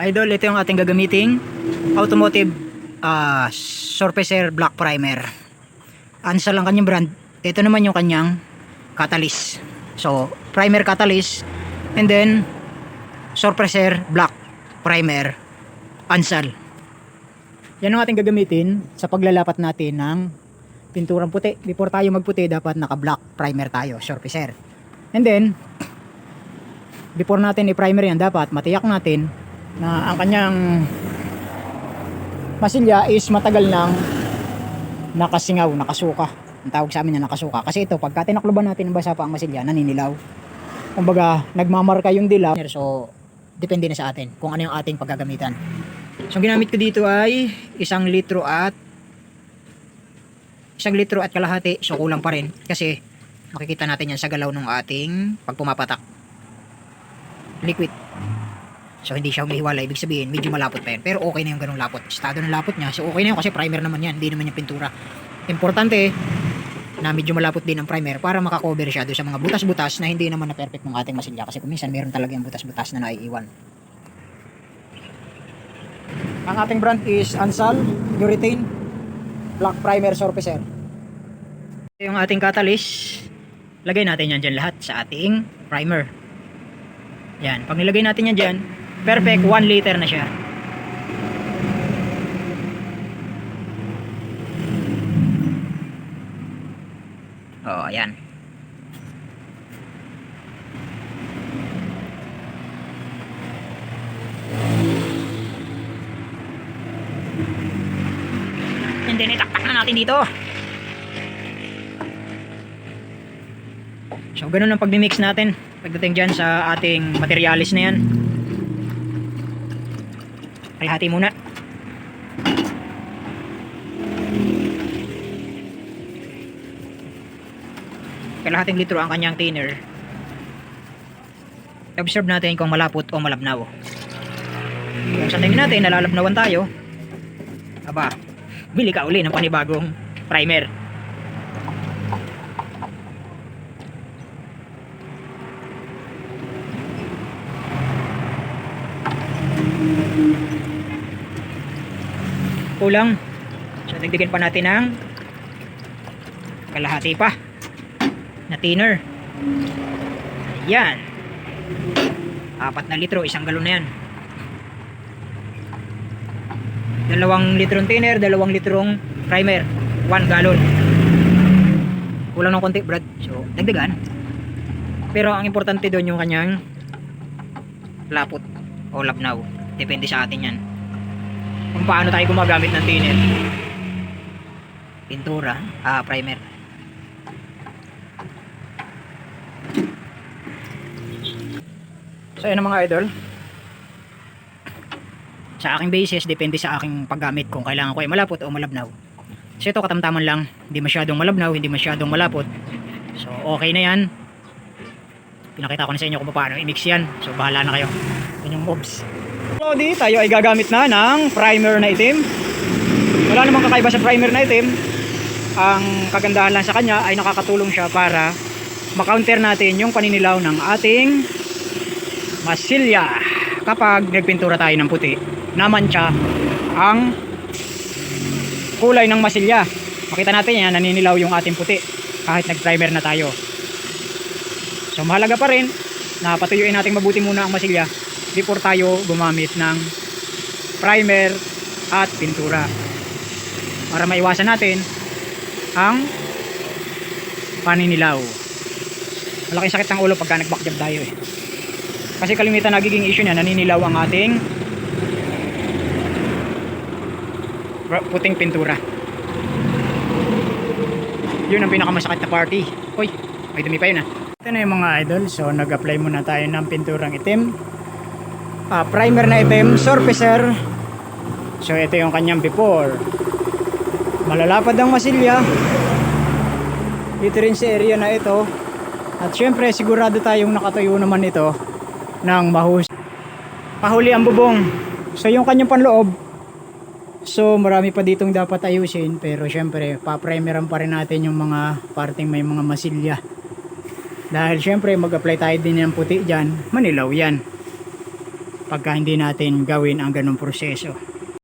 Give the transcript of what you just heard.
idol, ito yung ating gagamiting automotive ah, surfacer black primer. Ansal lang kanyang brand. Ito naman yung kanyang catalyst. So, primer catalyst and then surfacer black primer Ansal. Yan ang ating gagamitin sa paglalapat natin ng pinturang puti. Before tayo magputi, dapat naka-black primer tayo, surfacer. And then, before natin i-primer yan, dapat matiyak natin na ang kanyang masilya is matagal nang nakasingaw, nakasuka. Ang tawag sa amin na nakasuka. Kasi ito, pagka tinakloban natin ng basa pa ang masilya, naninilaw. Kumbaga, nagmamarka yung dilaw. So, depende na sa atin kung ano yung ating paggagamitan. So, ang ginamit ko dito ay isang litro at isang litro at kalahati. So, kulang pa rin. Kasi, makikita natin yan sa galaw ng ating pagpumapatak. Liquid. So, hindi siya humihiwala. Ibig sabihin, medyo malapot pa yan. Pero okay na yung ganung lapot. Estado ng lapot niya. So, okay na yun kasi primer naman yan. Hindi naman yung pintura. Importante, na medyo malapot din ang primer para makakover siya doon sa mga butas-butas na hindi naman na perfect ng ating masilya. Kasi kung minsan, meron talaga yung butas-butas na naiiwan. Ang ating brand is Ansal Urethane Black Primer Surfacer. Yung ating catalyst, lagay natin yan dyan lahat sa ating primer. Yan, pag nilagay natin yan dyan, perfect 1 liter na siya. Oh, ayan. And then itaktak na natin dito. So ganun ang pagmi-mix natin pagdating dyan sa ating materialis na yan. Kalahati muna. Kalahating litro ang kanyang thinner. Observe natin kung malapot o malabnaw. Kung sa tingin natin nalalabnawan tayo, aba, bili ka uli ng panibagong primer. Kulang. So, dagdagan pa natin ng kalahati pa na thinner. Ayan. Apat na litro, isang galon na yan. Dalawang litrong thinner, dalawang litrong primer. One gallon. Kulang ng konti, Brad. So, dagdagan. Pero ang importante doon yung kanyang lapot o labnaw. Depende sa atin yan. Kung paano tayo gumagamit ng thinner. Pintura, ah, primer. So, yun mga idol. Sa aking basis depende sa aking paggamit kung kailangan ko ay malapot o malabnaw. So ito katamtaman lang. Hindi masyadong malabnaw hindi masyadong malapot. So okay na yan. Pinakita ko na sa inyo kung paano i-mix yan. So bahala na kayo. Yun yung so di tayo ay gagamit na ng primer na itim. Wala namang kakaiba sa primer na itim. Ang kagandahan lang sa kanya ay nakakatulong siya para makounter natin yung paninilaw ng ating masilya. Kapag nagpintura tayo ng puti namantsa ang kulay ng masilya. Makita natin yan naninilaw yung ating puti kahit nag primer na tayo. So mahalaga pa rin na patuyuin natin mabuti muna ang masilya before tayo gumamit ng primer at pintura. Para maiwasan natin ang paninilaw. Malaking sakit ng ulo pagka nagbackjab tayo eh. Kasi kalimitan nagiging issue niya naninilaw ang ating puting pintura. Yun ang pinakamasakit na party. Hoy may dumi pa yun ah. Ito na yung mga idol. So nag apply muna tayo ng pinturang itim ah, primer na itim surfacer so ito yung kanyang before. Malalapad ang masilya. Dito rin sa area na ito. At syempre sigurado tayong nakatayo naman ito ng mahus pahuli ang bubong. So yung kanyang panloob. So marami pa ditong dapat ayusin pero syempre pa-primeran pa rin natin yung mga parting may mga masilya. Dahil syempre mag-apply tayo din ng puti dyan, manilaw yan. Pagka hindi natin gawin ang ganong proseso